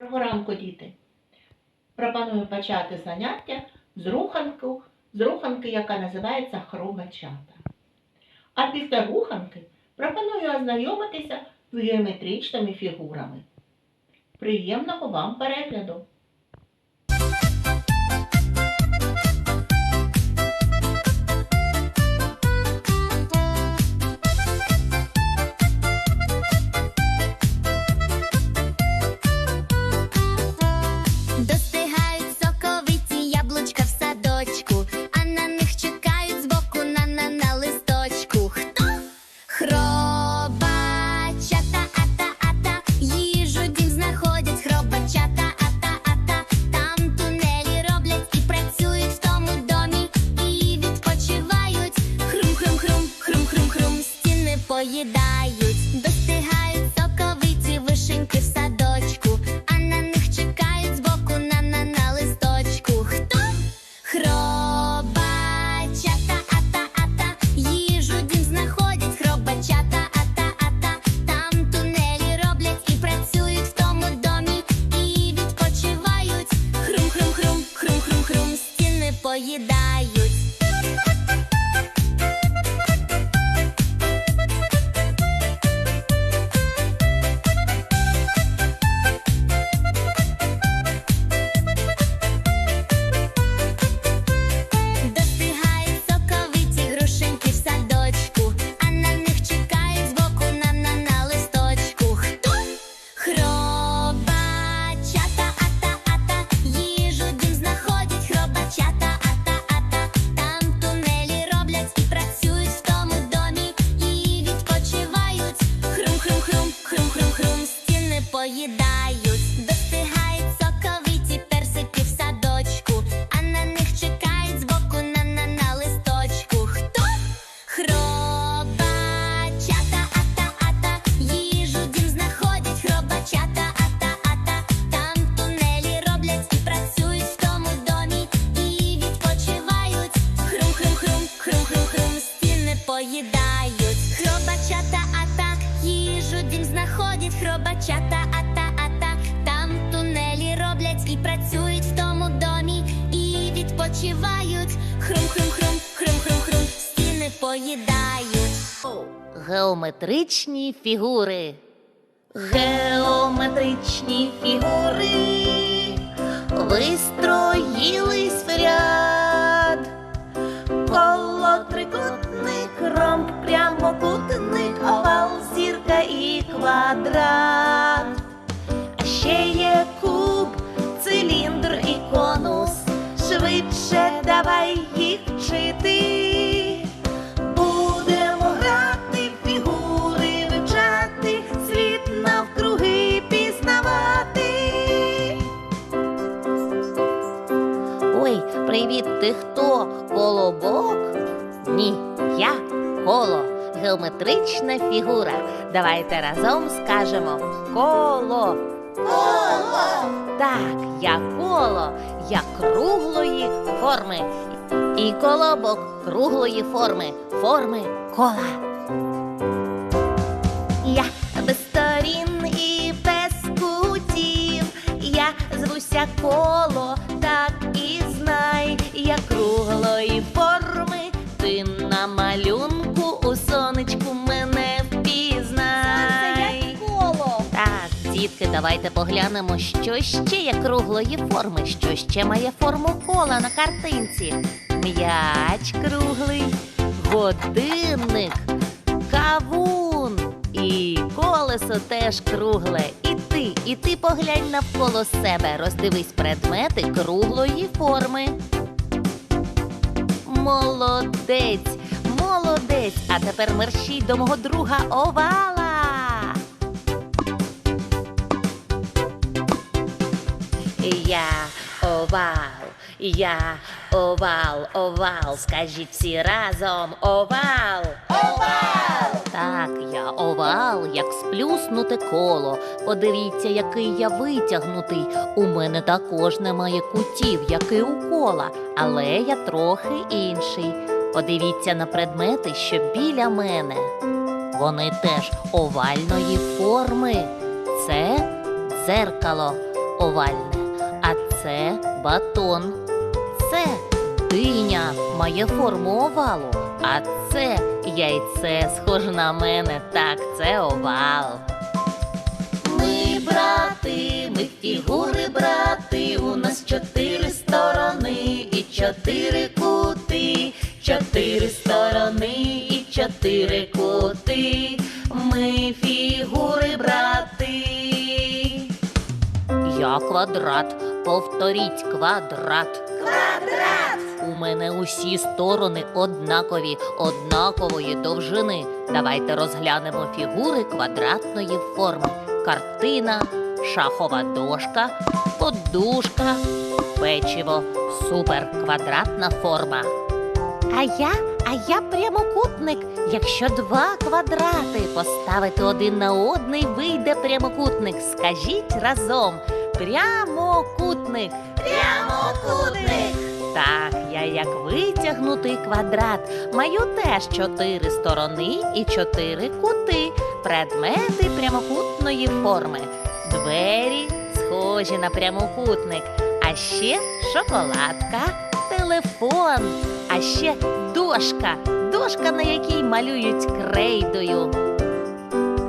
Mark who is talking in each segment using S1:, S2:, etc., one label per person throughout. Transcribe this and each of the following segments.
S1: Доброго ранку, діти! Пропоную почати заняття з руханку, з руханки, яка називається хробачата. А після руханки пропоную ознайомитися з геометричними фігурами. Приємного вам перегляду!
S2: Відпочивають. Хрум, хрум, хрум, хрум, хрум, хрум, стіни поїдають.
S3: Геометричні фігури. Геометричні фігури вистроїлись в ряд. Геометрична фігура. Давайте разом скажемо коло. Коло. Так, я коло, я круглої форми. І колобок круглої форми, форми кола. Я без сторін і без кутів, я звуся коло, давайте поглянемо, що ще є круглої форми, що ще має форму кола на картинці. М'яч круглий, годинник, кавун і колесо теж кругле. І ти, і ти поглянь навколо себе, роздивись предмети круглої форми. Молодець, молодець. А тепер мерщій до мого друга овала. Я овал, я овал, овал. Скажіть всі разом овал. Овал! Так, я овал, як сплюснуте коло. Подивіться, який я витягнутий. У мене також немає кутів, як і у кола, але я трохи інший. Подивіться на предмети, що біля мене. Вони теж овальної форми. Це дзеркало. овальне, це батон. Це диня має форму овалу, а це яйце схоже на мене. Так, це овал. Ми брати, ми фігури брати, у нас чотири сторони і чотири кути, чотири сторони і чотири кути. Ми фігури брати. Я квадрат, повторіть квадрат. Квадрат! У мене усі сторони однакові, однакової довжини. Давайте розглянемо фігури квадратної форми. Картина, шахова дошка, подушка, печиво, супер квадратна форма. А я, а я прямокутник. Якщо два квадрати поставити один на одний, вийде прямокутник. Скажіть разом. Прямокутник. Прямокутник. Так, я як витягнутий квадрат. Маю теж чотири сторони і чотири кути. Предмети прямокутної форми. Двері схожі на прямокутник. А ще шоколадка, телефон, а ще дошка. Дошка, на якій малюють крейдою.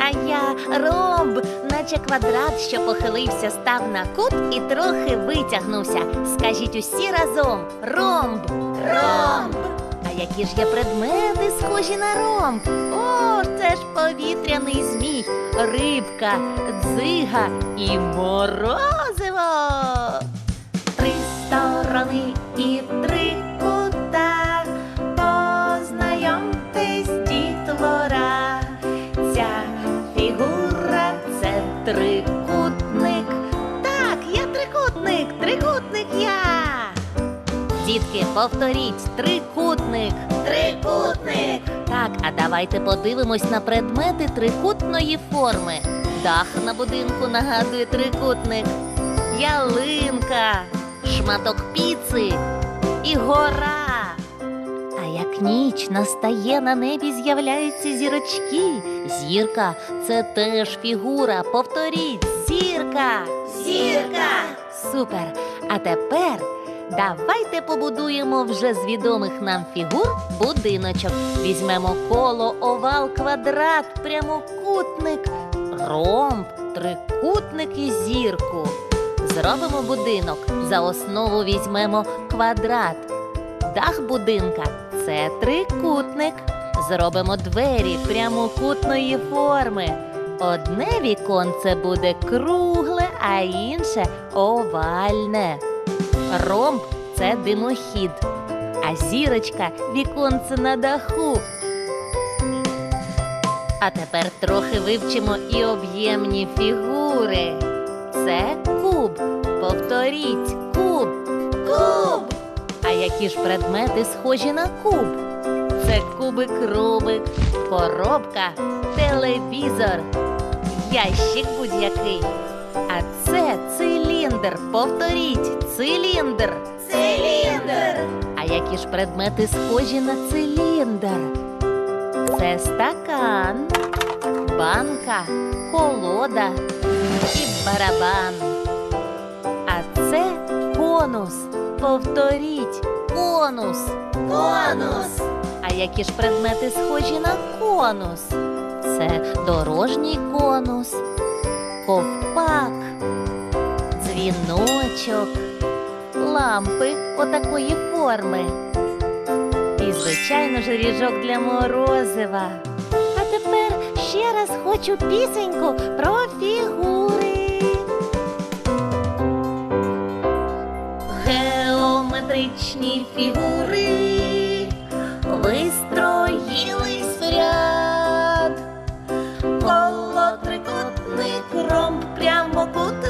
S3: А я ромб, наче квадрат, що похилився, став на кут і трохи витягнувся. Скажіть усі разом ромб. Ромб. А які ж є предмети, схожі на ромб? О, це ж повітряний змій, рибка, дзига і морозиво. Трикутник. Так, я трикутник, трикутник я. Дітки, повторіть, трикутник. Трикутник. Так, а давайте подивимось на предмети трикутної форми. Дах на будинку нагадує трикутник. Ялинка, шматок піци і гора. Як ніч настає на небі, з'являються зірочки. Зірка це теж фігура. Повторіть, зірка. Зірка. Супер. А тепер давайте побудуємо вже з відомих нам фігур будиночок. Візьмемо коло, овал, квадрат, прямокутник, ромб, трикутник і зірку. Зробимо будинок. За основу візьмемо квадрат. Дах будинка це трикутник. Зробимо двері прямокутної форми. Одне віконце буде кругле, а інше овальне. Ромб це димохід, а зірочка віконце на даху. А тепер трохи вивчимо і об'ємні фігури. Це куб. Повторіть куб. Куб. Які ж предмети схожі на куб? Це кубик Рубик, коробка, телевізор, ящик будь-який. А це циліндр. Повторіть, циліндр. Циліндр. А які ж предмети схожі на циліндр? Це стакан, банка, колода і барабан. А це конус. Повторіть конус. Конус. А які ж предмети схожі на конус? Це дорожній конус, ковпак, дзвіночок, лампи отакої форми. І, звичайно ж, ріжок для морозива. А тепер ще раз хочу пісеньку про фігури. Геометричні фігури вистроїлись в ряд. Коло трикутник, ромб, прямокутник,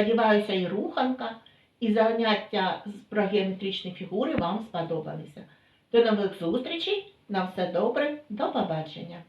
S1: сподіваюся, і руханка, і заняття про геометричні фігури вам сподобалися. До нових зустрічей!
S4: На все добре, до побачення.